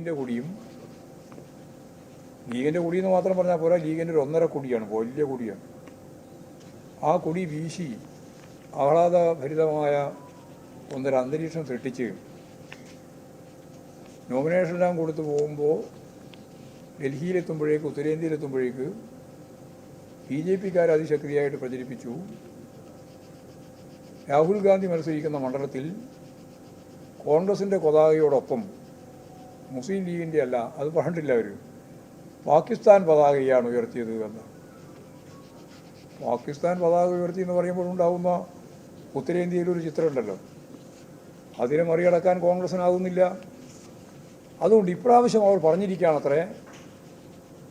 ലീഗിന്റെ കുടിയും. ലീഗിന്റെ കുടിയെന്ന് മാത്രം പറഞ്ഞാൽ പോരാ ലീഗിന്റെ ഒരു ഒന്നര കുടിയാണ് വലിയ കുടിയാണ്. ആ കുടി വീശി ആഹ്ലാദഭരിതമായ ഒന്നര അന്തരീക്ഷം സൃഷ്ടിച്ച് നോമിനേഷനെല്ലാം കൊടുത്തു പോകുമ്പോൾ ഡൽഹിയിലെത്തുമ്പോഴേക്ക് ഉത്തരേന്ത്യയിലെത്തുമ്പോഴേക്ക് ബി ജെ പിക്കാർ അതിശക്തിയായിട്ട് പ്രചരിപ്പിച്ചു. രാഹുൽ ഗാന്ധി മത്സരിക്കുന്ന മണ്ഡലത്തിൽ കോൺഗ്രസിന്റെ പതാകയോടൊപ്പം മുസ്ലിം ലീഗിന്റെ അല്ല അത് പറഞ്ഞിട്ടില്ല അവർ പാകിസ്ഥാൻ പതാകയാണ് ഉയർത്തിയത് എന്ന്. പാകിസ്ഥാൻ പതാക ഉയർത്തി എന്ന് പറയുമ്പോൾ ഉണ്ടാകുന്ന ഉത്തരേന്ത്യയിലൊരു ചിത്രമുണ്ടല്ലോ അതിനെ മറികടക്കാൻ കോൺഗ്രസ്സിനാകുന്നില്ല അതുകൊണ്ട് ഇപ്രാവശ്യം അവർ പറഞ്ഞിരിക്കുകയാണത്രേ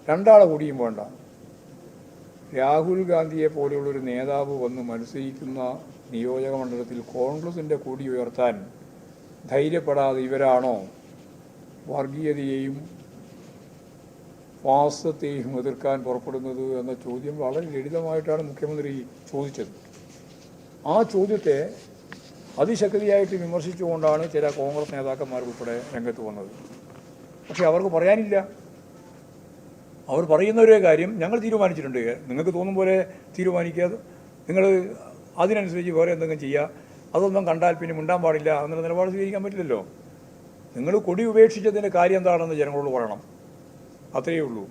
രണ്ടാളെ കൂടിയും വേണ്ട. രാഹുൽ ഗാന്ധിയെ പോലെയുള്ളൊരു നേതാവ് വന്ന് മത്സരിക്കുന്ന നിയോജക മണ്ഡലത്തിൽ കോൺഗ്രസിന്റെ കൊടി ഉയർത്താൻ ധൈര്യപ്പെടാതെ ഇവരാണോ വർഗീയതയെയും വാസ്തത്തെയും എതിർക്കാൻ പുറപ്പെടുന്നത് എന്ന ചോദ്യം വളരെ ലളിതമായിട്ടാണ് മുഖ്യമന്ത്രി ചോദിച്ചത്. ആ ചോദ്യത്തെ അതിശക്തിയായിട്ട് വിമർശിച്ചുകൊണ്ടാണ് ചില കോൺഗ്രസ് നേതാക്കന്മാർ ഉൾപ്പെടെ രംഗത്ത് വന്നത്. പക്ഷെ അവർക്ക് പറയാനില്ല. അവർ പറയുന്ന ഒരേ കാര്യം ഞങ്ങൾ തീരുമാനിച്ചിട്ടുണ്ട്. നിങ്ങൾക്ക് തോന്നും പോലെ തീരുമാനിക്കാതെ നിങ്ങൾ അതിനനുസരിച്ച് വേറെ എന്തെങ്കിലും ചെയ്യുക. അതൊന്നും കണ്ടാൽ പിന്നെ മിണ്ടാൻ പാടില്ല. എന്നുള്ള നിലപാട് സ്വീകരിക്കാൻ പറ്റില്ലല്ലോ. നിങ്ങൾ കൊടി ഉപേക്ഷിച്ചതിന്റെ കാര്യം എന്താണെന്ന് ജനങ്ങളോട് പറയണം. അത്രയേ ഉള്ളൂ.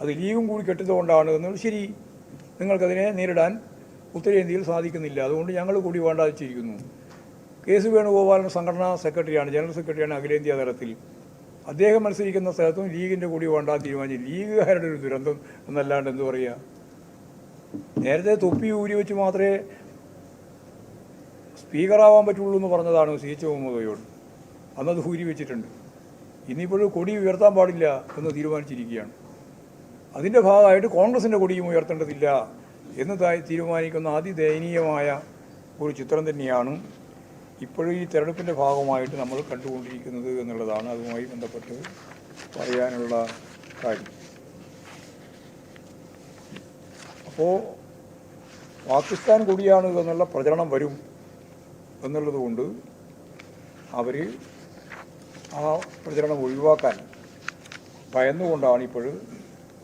അത് ലീഗും കൂടി കെട്ടിയതുകൊണ്ടാണ് എന്നത് ശരി. നിങ്ങൾക്കതിനെ നേരിടാൻ ഉത്തരേന്ത്യയിൽ സാധിക്കുന്നില്ല. അതുകൊണ്ട് ഞങ്ങൾ കൂടി വേണ്ടാതിച്ചിരിക്കുന്നു കെ സി വേണുഗോപാലൻ സംഘടനാ സെക്രട്ടറിയാണ് ജനറൽ സെക്രട്ടറിയാണ് അഖിലേന്ത്യാ തലത്തിൽ. അദ്ദേഹം മത്സരിക്കുന്ന സ്ഥലത്തും ലീഗിന്റെ കൂടി വേണ്ടാൻ തീരുമാനിച്ചു. ലീഗുകാരുടെ ഒരു ദുരന്തം എന്നല്ലാണ്ട് എന്തു പറയുക നേരത്തെ തൊപ്പി ഊരി വെച്ച് മാത്രമേ സ്പീക്കറാവാൻ പറ്റുള്ളൂ എന്ന് പറഞ്ഞതാണ് സി എച്ച് മുഹമ്മദോയോട് അന്നത് ഹൂരി വെച്ചിട്ടുണ്ട്. ഇന്നിപ്പോഴും കൊടി ഉയർത്താൻ പാടില്ല എന്ന് തീരുമാനിച്ചിരിക്കുകയാണ്. അതിന്റെ ഭാഗമായിട്ട് കോൺഗ്രസിന്റെ കൊടിയും ഉയർത്തേണ്ടതില്ല എന്ന് തീരുമാനിക്കുന്ന അതിദയനീയമായ ഒരു ചിത്രം തന്നെയാണ് ഇപ്പോഴും ഈ തെരഞ്ഞെടുപ്പിന്റെ ഭാഗമായിട്ട് നമ്മൾ കണ്ടുകൊണ്ടിരിക്കുന്നത് എന്നുള്ളതാണ് അതുമായി ബന്ധപ്പെട്ട് പറയാനുള്ള കാര്യം. അപ്പോൾ പാകിസ്ഥാൻ കൂടിയാണ് എന്നുള്ള പ്രചരണം വരും എന്നുള്ളതുകൊണ്ട് അവർ ആ പ്രചരണം ഒഴിവാക്കാൻ ഭയന്നുകൊണ്ടാണ് ഇപ്പോൾ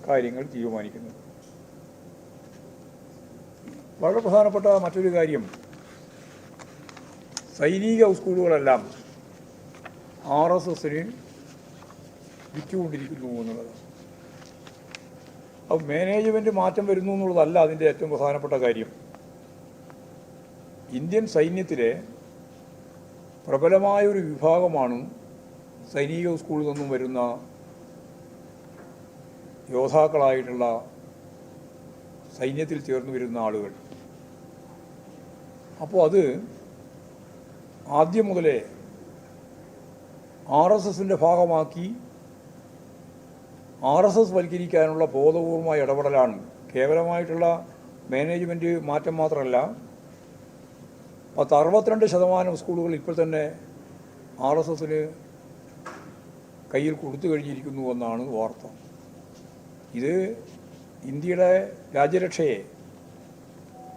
കാര്യങ്ങൾ തീരുമാനിക്കുന്നത്. വളരെ പ്രധാനപ്പെട്ട മറ്റൊരു കാര്യം സൈനിക സ്കൂളുകളെല്ലാം ആർ എസ് എസിന് വിറ്റുകൊണ്ടിരിക്കുന്നു എന്നുള്ളത് അപ്പോൾ മാനേജ്മെന്റ് മാറ്റം വരുന്നു എന്നുള്ളതല്ല അതിന്റെ ഏറ്റവും പ്രധാനപ്പെട്ട കാര്യം. ഇന്ത്യൻ സൈന്യത്തിലെ പ്രബലമായൊരു വിഭാഗമാണ് സൈനിക സ്കൂളിൽ നിന്നും വരുന്ന യോദ്ധാക്കളായിട്ടുള്ള സൈന്യത്തിൽ ചേർന്ന് വരുന്ന ആളുകൾ. അപ്പോൾ അത് ആദ്യം മുതലേ ആർ എസ് എസിന്റെ ഭാഗമാക്കി ആർ എസ് എസ് വൽക്കരിക്കാനുള്ള ബോധപൂർവമായ ഇടപെടലാണ്. കേവലമായിട്ടുള്ള മാനേജ്മെന്റ് മാറ്റം മാത്രമല്ല പത്ത് അറുപത്തിരണ്ട് ശതമാനം സ്കൂളുകൾ ഇപ്പോൾ തന്നെ ആർ എസ് എസിന് കയ്യിൽ കൊടുത്തു കഴിഞ്ഞിരിക്കുന്നു എന്നാണ് വാർത്ത. ഇത് ഇന്ത്യയുടെ രാജ്യരക്ഷയെ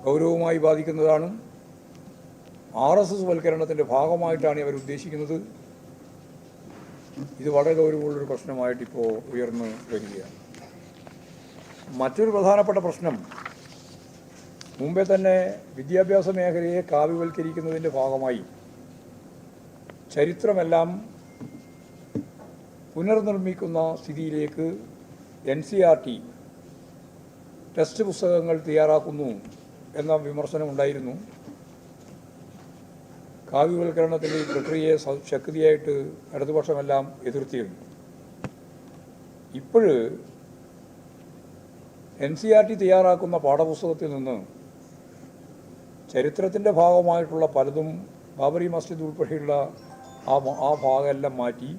ഗൗരവമായി ബാധിക്കുന്നതാണ്. ആർ എസ് എസ് വൽക്കരണത്തിന്റെ ഭാഗമായിട്ടാണ് അവർ ഉദ്ദേശിക്കുന്നത്. ഇത് വളരെ ഗൗരവമുള്ളൊരു പ്രശ്നമായിട്ട് ഇപ്പോൾ ഉയർന്നു വരികയാണ്. മറ്റൊരു പ്രധാനപ്പെട്ട പ്രശ്നം മുമ്പേ തന്നെ വിദ്യാഭ്യാസ മേഖലയെ കാവ്യവൽക്കരിക്കുന്നതിന്റെ ഭാഗമായി ചരിത്രമെല്ലാം പുനർനിർമ്മിക്കുന്ന സ്ഥിതിയിലേക്ക് N C R T text പുസ്തകങ്ങൾ തയ്യാറാക്കുന്നു എന്ന വിമർശനം ഉണ്ടായിരുന്നു കാവ്യവൽക്കരണത്തിന്റെ ഈ പ്രക്രിയയെ ശക്തിയായിട്ട് ഇടതുപക്ഷമെല്ലാം എതിർത്തിയിരുന്നു ഇപ്പോഴ് എൻ സി ആർ ടി തയ്യാറാക്കുന്ന പാഠപുസ്തകത്തിൽ നിന്ന് ചരിത്രത്തിന്റെ ഭാഗമായിട്ടുള്ള പലതും ബാബറി മസ്ജിദ് ഉൾപ്പെടെയുള്ള ആ ആ ഭാഗമെല്ലാം മാറ്റി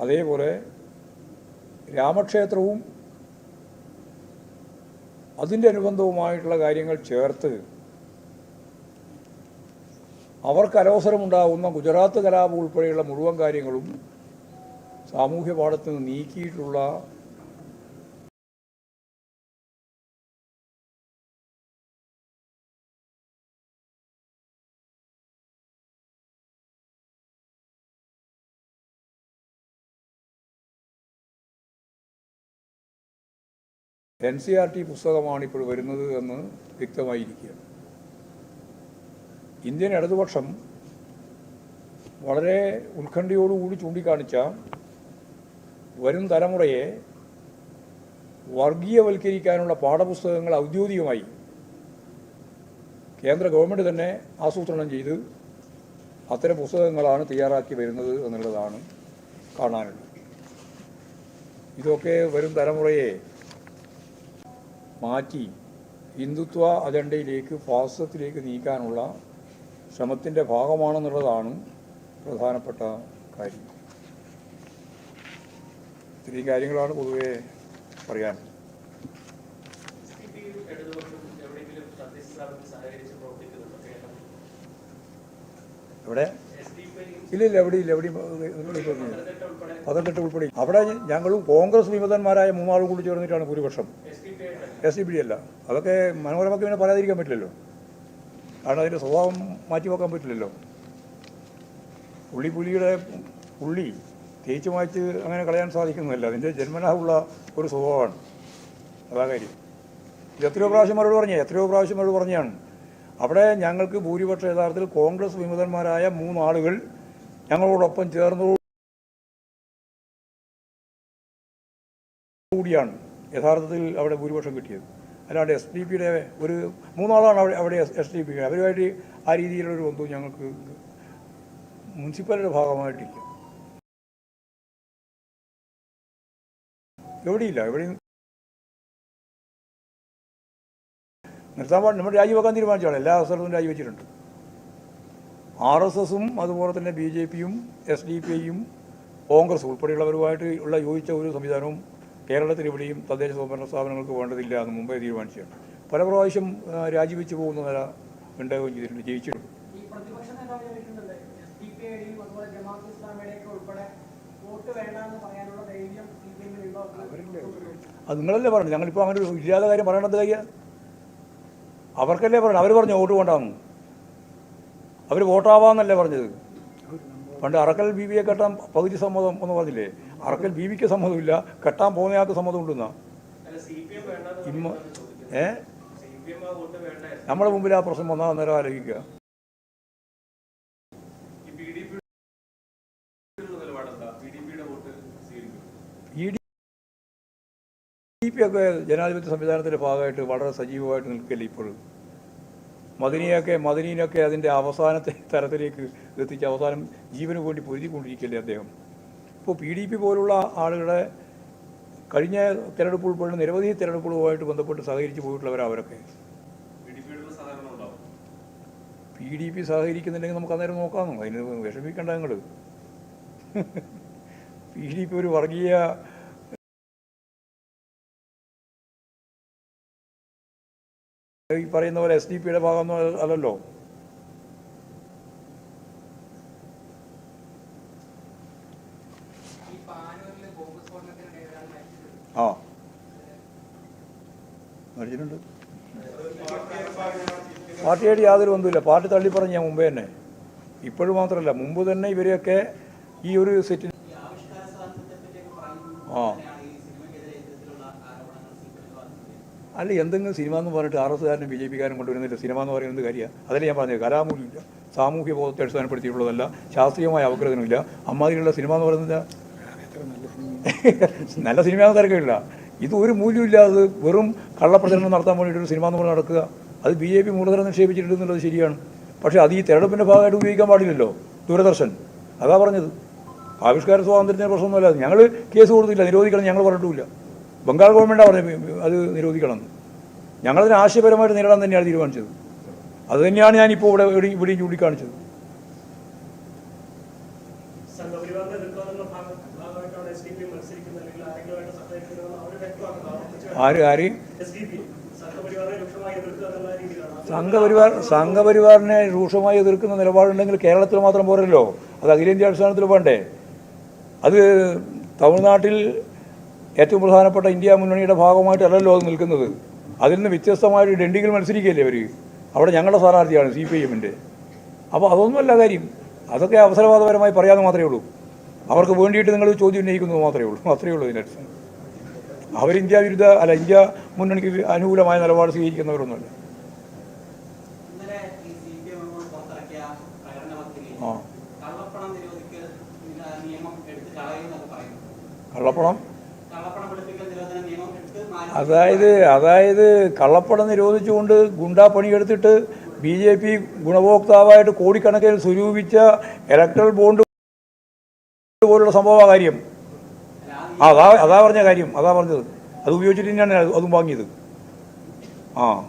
അതേപോലെ രാമക്ഷേത്രവും അതിന്റെ അനുബന്ധവുമായിട്ടുള്ള കാര്യങ്ങൾ ചേർത്ത് അവർക്ക് അനവസരമുണ്ടാകുന്ന ഗുജറാത്ത് കലാപം ഉൾപ്പെടെയുള്ള മുഴുവൻ കാര്യങ്ങളും സാമൂഹ്യ പാഠത്തിൽ നിന്ന് നീക്കിയിട്ടുള്ള എൻ സി ആർ ടി പുസ്തകമാണ് ഇപ്പോൾ വരുന്നത് എന്ന് വ്യക്തമായിരിക്കുകയാണ്. ഇന്ത്യൻ ഇടതുപക്ഷം വളരെ ഉത്കണ്ഠയോടുകൂടി ചൂണ്ടിക്കാണിച്ച വരും തലമുറയെ വർഗീയവൽക്കരിക്കാനുള്ള പാഠപുസ്തകങ്ങൾ ഔദ്യോഗികമായി കേന്ദ്ര ഗവൺമെന്റ് തന്നെ ആസൂത്രണം ചെയ്ത് അത്തരം പുസ്തകങ്ങളാണ് തയ്യാറാക്കി വരുന്നത് എന്നുള്ളതാണ് കാണാനുള്ളത്. ഇതൊക്കെ വരും തലമുറയെ മാറ്റി ഹിന്ദുത്വ അജണ്ടയിലേക്ക് ഫാസിസത്തിലേക്ക് നീക്കാനുള്ള ശ്രമത്തിന്റെ ഭാഗമാണെന്നുള്ളതാണ് പ്രധാനപ്പെട്ട കാര്യം. ഇത്രയും കാര്യങ്ങളാണ് പൊതുവെ പറയാൻ. ഇവിടെ എസ് ഇല്ല ഇല്ല എവിടെയില്ല എവിടെയും പത്തനംതിട്ട ഉൾപ്പെടെ. അവിടെ ഞങ്ങളും കോൺഗ്രസ് വിമതന്മാരായ മൂന്നാളും കൂടി ചേർന്നിട്ടാണ് ഭൂരിപക്ഷം. എസ് ഡി പി ഡി അല്ല. അതൊക്കെ മനോരമയ്ക്ക് പിന്നെ പറയാതിരിക്കാൻ പറ്റില്ലല്ലോ. കാരണം അതിന്റെ സ്വഭാവം മാറ്റി വെക്കാൻ പറ്റില്ലല്ലോ. പുള്ളി പുലിയുടെ പുള്ളി തേച്ച് മായ്ച്ച് അങ്ങനെ കളയാൻ സാധിക്കുന്നതല്ല. അതിന്റെ ജന്മനാ ഉള്ള ഒരു സ്വഭാവമാണ്. അതാ കാര്യം. ഇത് എത്രയോ പ്രാവശ്യം അവരോട് പറഞ്ഞേ എത്രയോ പ്രാവശ്യം അവരോട് പറഞ്ഞാണ്. അവിടെ ഞങ്ങൾക്ക് ഭൂരിപക്ഷ യഥാർത്ഥത്തിൽ കോൺഗ്രസ് വിമതന്മാരായ മൂന്നാളുകൾ ഞങ്ങളോടൊപ്പം ചേർന്നു കൂടിയാണ് യഥാർത്ഥത്തിൽ അവിടെ ഭൂരിപക്ഷം കിട്ടിയത്. അല്ലാണ്ട് എസ് ഡി പിയുടെ ഒരു മൂന്നാളാണ് അവിടെ അവിടെ എസ് ഡി പി അവരുമായിട്ട് ആ രീതിയിലുള്ളൊരു ബന്ധവും ഞങ്ങൾക്ക് മുനിസിപ്പാലിറ്റിയുടെ ഭാഗമായിട്ടില്ല. എവിടെയില്ല എവിടെയും. നിർത്താൻ പാടില്ല. നമ്മൾ രാജിവെക്കാൻ തീരുമാനിച്ചാണ് എല്ലാ സ്ഥലത്തും രാജിവെച്ചിട്ടുണ്ട്. ആർ എസ് എസും അതുപോലെ തന്നെ ബി ജെ പിയും എസ് ഡി പിയും കോൺഗ്രസ് ഉൾപ്പെടെയുള്ളവരുമായിട്ട് ഉള്ള യോജിച്ച ഒരു സംവിധാനവും കേരളത്തിൽ ഇവിടെയും തദ്ദേശ സ്വയംഭരണ സ്ഥാപനങ്ങൾക്ക് വേണ്ടതില്ല എന്ന് മുമ്പേ തീരുമാനിച്ചിട്ടുണ്ട്. പല പ്രാവശ്യം രാജിവെച്ച് പോകുന്ന നില ഉണ്ടാവുകയും ചെയ്തിട്ടുണ്ട് ജയിച്ചിട്ടുണ്ട്. അത് നിങ്ങളല്ലേ പറഞ്ഞു ഞങ്ങളിപ്പോൾ അങ്ങനെ ഒരു ഇല്ലാത്ത കാര്യം പറയണത് കയ്യ അവർക്കല്ലേ പറഞ്ഞു അവർ പറഞ്ഞു വോട്ട് വേണ്ടാന്ന് അവർ വോട്ടാവാന്നല്ലേ പറഞ്ഞത്? പണ്ട് അറക്കൽ ബി ബിയെ കെട്ടാൻ പകുതി സമ്മതം എന്ന് പറഞ്ഞില്ലേ? അറക്കൽ ബി വിക്ക് സമ്മതമില്ല. കെട്ടാൻ പോകുന്നയാൾക്ക് സമ്മതം ഉണ്ടെന്നാ ഇമ്മ ഏ? നമ്മുടെ മുമ്പിൽ ആ പ്രശ്നം വന്നാൽ അന്നേരം ആലോചിക്കുക. ഈ പി ഒക്കെ ജനാധിപത്യ സംവിധാനത്തിന്റെ ഭാഗമായിട്ട് വളരെ സജീവമായിട്ട് നിൽക്കല്ലേ ഇപ്പോഴും മദിനിയൊക്കെ മദനീനൊക്കെ അതിന്റെ അവസാനത്തെ തരത്തിലേക്ക് എത്തിച്ച് അവസാനം ജീവന് വേണ്ടി പൊരുതിക്കൊണ്ടിരിക്കല്ലേ അദ്ദേഹം? ഇപ്പോൾ പി ഡി പി പോലുള്ള ആളുകളെ കഴിഞ്ഞ തിരഞ്ഞെടുപ്പ് ഉൾപ്പെടെ നിരവധി തിരഞ്ഞെടുപ്പുകളുമായിട്ട് ബന്ധപ്പെട്ട് സഹകരിച്ച് പോയിട്ടുള്ളവരാണ് അവരൊക്കെ. പി ഡി പി സഹകരിക്കുന്നില്ലെങ്കിൽ നമുക്ക് അന്നേരം നോക്കാം അതിന് വിഷമിക്കേണ്ട ഞങ്ങൾ പി ഡി പി ഒരു വർഗീയ ഈ പറയുന്ന പോലെ എസ് ഡി പിയുടെ ഭാഗമൊന്നും അല്ലല്ലോ ഈ പാനൂരിൽ ബോംബ് സ്ഫോടനത്തിനിടെ ഒരാൾ മരിച്ചിട്ടുണ്ട് ആ മരിച്ചിട്ടുണ്ട് പാർട്ടിയായിട്ട് യാതൊരു ബന്ധമില്ല പാർട്ടി തള്ളിപ്പറഞ്ഞ ഞാൻ മുമ്പേ തന്നെ. ഇപ്പോഴും മാത്രമല്ല മുമ്പ് തന്നെ ഇവരെയൊക്കെ ഈ ഒരു സെറ്റിൽ ആ. അല്ല എന്തെങ്കിലും സിനിമ എന്ന് പറഞ്ഞിട്ട് ആർ എസ് കാരനും ബി ജെ പിക്കാരും കൊണ്ടുവരുന്നില്ല സിനിമ എന്ന് പറയുന്നത് കാര്യമാണ് അതല്ല ഞാൻ പറഞ്ഞത്. കലാമൂല്യമില്ല. സാമൂഹ്യ ബോധത്തെ അടിസ്ഥാനപ്പെടുത്തിയിട്ടുള്ളതല്ല ശാസ്ത്രീയമായ അവഗ്രഹനമില്ല അമ്മാതിരിയുള്ള സിനിമ എന്ന് പറയുന്നത് നല്ല സിനിമയാണെന്ന് തിരക്കില്ല. ഇത് ഒരു മൂല്യമില്ലാതെ വെറും കള്ളപ്രചരണം നടത്താൻ വേണ്ടിയിട്ടൊരു സിനിമ എന്ന് നടക്കുക. അത് ബി ജെ പി മൂലധനം നിക്ഷേപിച്ചിട്ടുണ്ട് എന്നുള്ളത് ശരിയാണ്. പക്ഷേ അത് ഈ തെരഞ്ഞെടുപ്പിന്റെ ഭാഗമായിട്ട് ഉപയോഗിക്കാൻ പാടില്ലല്ലോ. ദൂരദർശൻ. അതാ പറഞ്ഞത്. ആവിഷ്കാര സ്വാതന്ത്ര്യത്തിന്റെ പ്രശ്നമൊന്നുമല്ല. ഞങ്ങൾ കേസ് കൊടുത്തില്ല നിരോധിക്കണം ഞങ്ങൾ പറഞ്ഞിട്ടില്ല ബംഗാൾ ഗവൺമെന്റാണ് പറഞ്ഞത്. അത് നിരോധിക്കണം. ഞങ്ങളതിനെ ആശയപരമായിട്ട് നേരിടാൻ തന്നെയാണ് തീരുമാനിച്ചത്. അത് തന്നെയാണ് ഞാനിപ്പോൾ ഇവിടെ ഇവിടെ- ഇവിടെയും ചൂണ്ടിക്കാണിച്ചത് സംഘപരിവാറിനെ എതിർക്കാനുള്ള ഭാഗ- ഭാഗമായിട്ടാണ് എസ് ഡി പി മത്സരിക്കുന്നത് അല്ലെങ്കിൽ ആരെങ്കിലുമായിട്ട് സഹകരിക്കുന്നതെന്ന് അവർ വ്യക്തമാക്കുന്നത് ആര് ആരെയും എസ് ഡി പി സംഘപരിവാറിനെ രൂക്ഷമായി എതിർക്കുക എന്നുള്ള രീതിയിലാണ്. സംഘപരിവാർ സംഘപരിവാറിനെ രൂക്ഷമായി എതിർക്കുന്ന നിലപാടുണ്ടെങ്കിൽ കേരളത്തിൽ മാത്രം പോരല്ലോ. അത് അഖിലേന്ത്യാ അടിസ്ഥാനത്തിൽ വേണ്ടേ അത് തമിഴ്നാട്ടിൽ ഏറ്റവും പ്രധാനപ്പെട്ട ഇന്ത്യ മുന്നണിയുടെ ഭാഗമായിട്ടല്ലല്ലോ അത് നിൽക്കുന്നത്. അതിൽ നിന്ന് വ്യത്യസ്തമായിട്ട് ഡെണ്ടിങ്ങിൽ മത്സരിക്കുകയല്ലേ അവർ അവിടെ ഞങ്ങളുടെ സ്ഥാനാർത്ഥിയാണ് സി പി എമ്മിന്റെ. അപ്പോൾ അതൊന്നുമല്ല കാര്യം. അതൊക്കെ അവസരവാദപരമായി പറയാമെന്ന് മാത്രമേ ഉള്ളൂ. അവർക്ക് വേണ്ടിയിട്ട് നിങ്ങൾ ചോദ്യം ഉന്നയിക്കുന്നത് മാത്രമേ ഉള്ളൂ. അത്രയേ ഉള്ളൂ ഇതിന്റെ അടിസ്ഥാനം. അവർ ഇന്ത്യ വിരുദ്ധ അല്ല ഇന്ത്യ മുന്നണിക്ക് അനുകൂലമായ നിലപാട് സ്വീകരിക്കുന്നവരൊന്നുമല്ല. ആ. കള്ളപ്പണം അതായത് അതായത് കള്ളപ്പണം നിരോധിച്ചുകൊണ്ട് ഗുണ്ടാ പണിയെടുത്തിട്ട് ബി ജെ പി ഗുണഭോക്താവായിട്ട് കോടിക്കണക്കിന് സ്വരൂപിച്ച ഇലക്ട്രൽ ബോണ്ട് പോലുള്ള സംഭവ കാര്യം. ആ അതാ അതാ പറഞ്ഞ കാര്യം അതാ പറഞ്ഞത്. അത് ഉപയോഗിച്ചിട്ട് തന്നെയാണ് അത് വാങ്ങിയത്. ആ.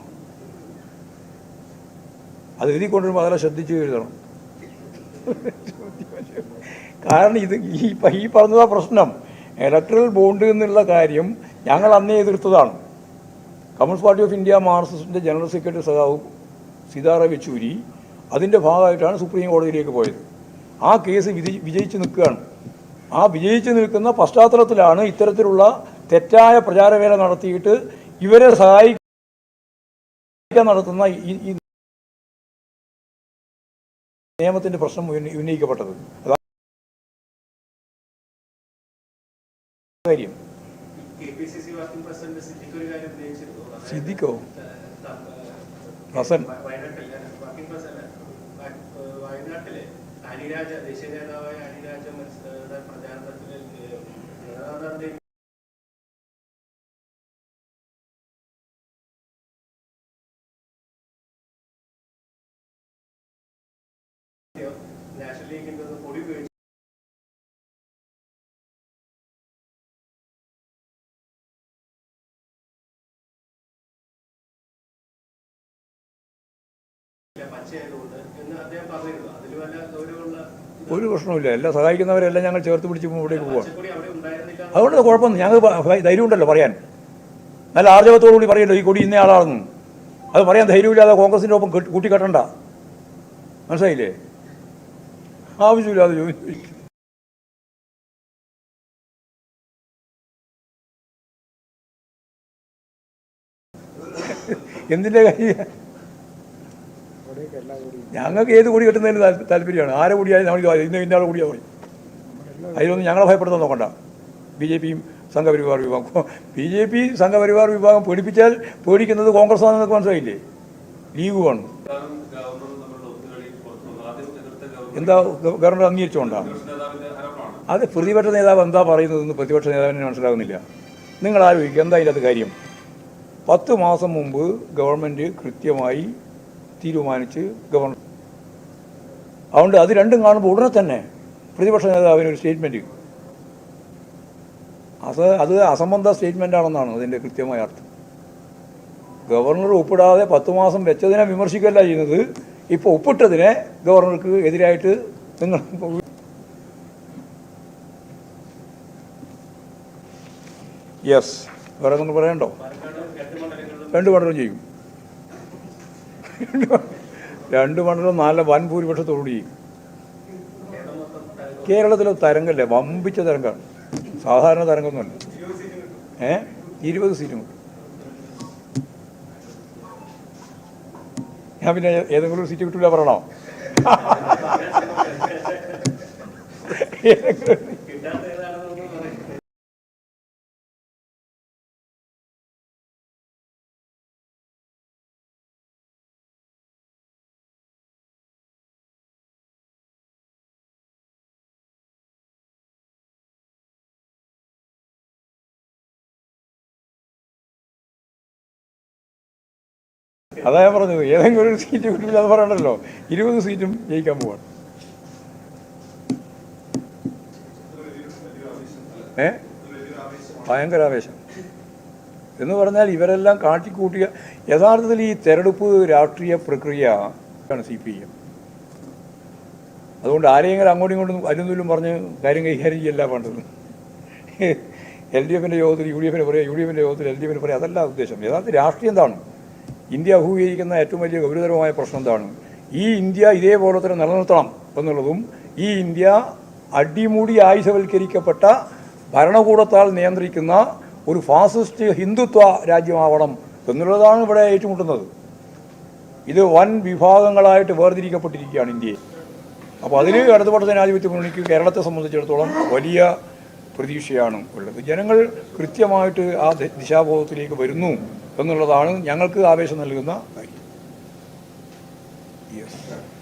അത് എഴുതി കൊണ്ടുവരുമ്പോൾ അതെല്ലാം ശ്രദ്ധിച്ച് എഴുതണം. കാരണം ഇത് ഈ ഈ പറഞ്ഞതാ പ്രശ്നം. ഇലക്ട്രൽ ബോണ്ട് എന്നുള്ള കാര്യം ഞങ്ങൾ അന്നേ എതിർത്തതാണ്. കമ്മ്യൂണിസ്റ്റ് പാർട്ടി ഓഫ് ഇന്ത്യ മാർക്സിസ്റ്റിന്റെ ജനറൽ സെക്രട്ടറി സഖാവ് സീതാറാം യെച്ചൂരി അതിന്റെ ഭാഗമായിട്ടാണ് സുപ്രീം കോടതിയിലേക്ക് പോയത്. ആ കേസ് വിജയിച്ച് നിൽക്കുകയാണ്. ആ വിജയിച്ച് നിൽക്കുന്ന പശ്ചാത്തലത്തിലാണ് ഇത്തരത്തിലുള്ള തെറ്റായ പ്രചാരവേല നടത്തിയിട്ട് ഇവരെ സഹായിക്കാൻ നടത്തുന്ന ഈ നിയമത്തിന്റെ പ്രശ്നം ഉന്ന- ഉന്നയിക്കപ്പെട്ടത്. കാര്യം. സിദ്ദിഖോ ഹസൻ അനിരാജ ദേശീയ നേതാവായ അനിരാജ പ്രചാരണത്തിൽ നാഷണൽ ഒന്ന് പൊടി ഉപയോഗിച്ച് പച്ചയായതുകൊണ്ട് എന്ന് അദ്ദേഹം പറഞ്ഞിരുന്നു. ഒരു പ്രശ്നവുമില്ല. എല്ലാം സഹായിക്കുന്നവരെല്ലാം ഞങ്ങൾ ചേർത്ത് പിടിച്ച് ഇവിടേക്ക് പോവാം. അതുകൊണ്ട് കുഴപ്പമൊന്നും ഞങ്ങൾക്ക് ധൈര്യമുണ്ടല്ലോ പറയാൻ. നല്ല ആർജവത്തോടു കൂടി പറയല്ലോ ഈ കൊടി ഇന്ന ആളാണെന്ന്. അത് പറയാൻ ധൈര്യമില്ലാതെ കോൺഗ്രസിന്റെ ഒപ്പം കെട്ട്- കൂട്ടിക്കെട്ടണ്ട. മനസ്സിലായില്ലേ? ആവശ്യമില്ലാതെ ചോദിച്ചു എന്തിന്റെ കാര്യം? ഞങ്ങൾക്ക് ഏത് കൂടി കിട്ടുന്നതിന് താല്പ- താല്പര്യമാണ്. ആരെ കൂടിയാലും നമ്മൾ ഇന്ന് ഇന്നയാളെ കൂടിയാൽ മതി അതിലൊന്നും ഞങ്ങളെ ഭയപ്പെടുത്താൻ നോക്കണ്ട. ബി ജെ പിയും സംഘപരിവാർ വിഭാഗം ബി ജെ പി സംഘപരിവാർ വിഭാഗം പേടിപ്പിച്ചാൽ പേടിക്കുന്നത് കോൺഗ്രസ് ആണെന്നൊക്കെ മനസ്സിലായില്ലേ? ലീഗുമാണ് വേണം എന്താ ഗവർണർ അംഗീകരിച്ചുകൊണ്ടാണ് അത് പ്രതിപക്ഷ നേതാവ് എന്താ പറയുന്നതെന്ന് പ്രതിപക്ഷ നേതാവിന് മനസ്സിലാകുന്നില്ല നിങ്ങൾ ആലോചിക്കുക എന്താ അത് കാര്യം? പത്ത് മാസം മുമ്പ് ഗവൺമെന്റ് കൃത്യമായി തീരുമാനിച്ച് ഗവർണർ അതുകൊണ്ട് അത് രണ്ടും കാണുമ്പോൾ ഉടനെ തന്നെ പ്രതിപക്ഷ നേതാവിന് ഒരു സ്റ്റേറ്റ്മെന്റ് അത് അത് അസംബന്ധ സ്റ്റേറ്റ്മെന്റ് ആണെന്നാണ് അതിന്റെ കൃത്യമായ അർത്ഥം. ഗവർണർ ഒപ്പിടാതെ പത്ത് മാസം വെച്ചതിനെ വിമർശിക്കുകയല്ല ചെയ്യുന്നത്. ഇപ്പോൾ ഒപ്പിട്ടതിനെ ഗവർണർക്ക് എതിരായിട്ട് നിങ്ങൾ യെസ് വേറെ നിങ്ങൾ പറയണ്ടോ? രണ്ട് മണ്ഡലം ചെയ്യും. രണ്ട് മണ്ഡലം നല്ല വൻ ഭൂരിപക്ഷത്തോടുകൂടി കേരളത്തിലെ തരംഗല്ലേ? വമ്പിച്ച തരംഗമാണ് സാധാരണ തരംഗമൊന്നുമല്ല. ഏ? ഇരുപത് സീറ്റും കിട്ടും ഞാൻ പിന്നെ ഏതെങ്കിലും സീറ്റ് കിട്ടില്ല പറയണോ? ഏതെങ്കിലും അതാ ഞാൻ പറഞ്ഞത്. ഏതെങ്കിലും ഒരു സീറ്റ് കിട്ടില്ല അത് പറയണല്ലോ. ഇരുപത് സീറ്റും ജയിക്കാൻ പോവാണ്. ഏ? ഭയങ്കര ആവേശം. എന്ന് പറഞ്ഞാൽ ഇവരെല്ലാം കാട്ടിക്കൂട്ടിയ യഥാർത്ഥത്തിൽ ഈ തെരഞ്ഞെടുപ്പ് രാഷ്ട്രീയ പ്രക്രിയ ആണ് സി പി എം. അതുകൊണ്ട് ആരെയെങ്കിലും അങ്ങോട്ടും ഇങ്ങോട്ടും അരുന്നിലും പറഞ്ഞ് കാര്യം കൈകാര്യം ചെയ്യല്ല വേണ്ടത്. എൽ ഡി എഫിന്റെ യോഗത്തിൽ യു ഡി എഫിന് പറയാം യു ഡി എഫിന്റെ യോഗത്തിൽ എൽ ഡി എഫിന് പറയാം അതല്ല ഉദ്ദേശം. യഥാർത്ഥ രാഷ്ട്രീയം എന്താണ്? ഇന്ത്യ അഭിമുഖീകരിക്കുന്ന ഏറ്റവും വലിയ ഗൗരവതരമായ പ്രശ്നം എന്താണ്? ഈ ഇന്ത്യ ഇതേപോലെ തന്നെ നിലനിർത്തണം എന്നുള്ളതും ഈ ഇന്ത്യ അടിമുടി ആയുധവൽക്കരിക്കപ്പെട്ട ഭരണകൂടത്താൽ നിയന്ത്രിക്കുന്ന ഒരു ഫാസിസ്റ്റ് ഹിന്ദുത്വ രാജ്യമാവണം എന്നുള്ളതാണ് ഇവിടെ ഏറ്റുമുട്ടുന്നത്. ഇത് വൻ വിഭാഗങ്ങളായിട്ട് വേർതിരിക്കപ്പെട്ടിരിക്കുകയാണ് ഇന്ത്യയെ. അപ്പോൾ അതിൽ ഇടതുപക്ഷ ജനാധിപത്യ മുന്നണിക്ക് കേരളത്തെ സംബന്ധിച്ചിടത്തോളം വലിയ പ്രതീക്ഷയാണ് ഉള്ളത്. ജനങ്ങൾ കൃത്യമായിട്ട് ആ ദിശാബോധത്തിലേക്ക് വരുന്നു. എന്നുള്ളതാണ് ഞങ്ങൾക്ക് ആവേശം നൽകുന്ന കാര്യം. യെസ്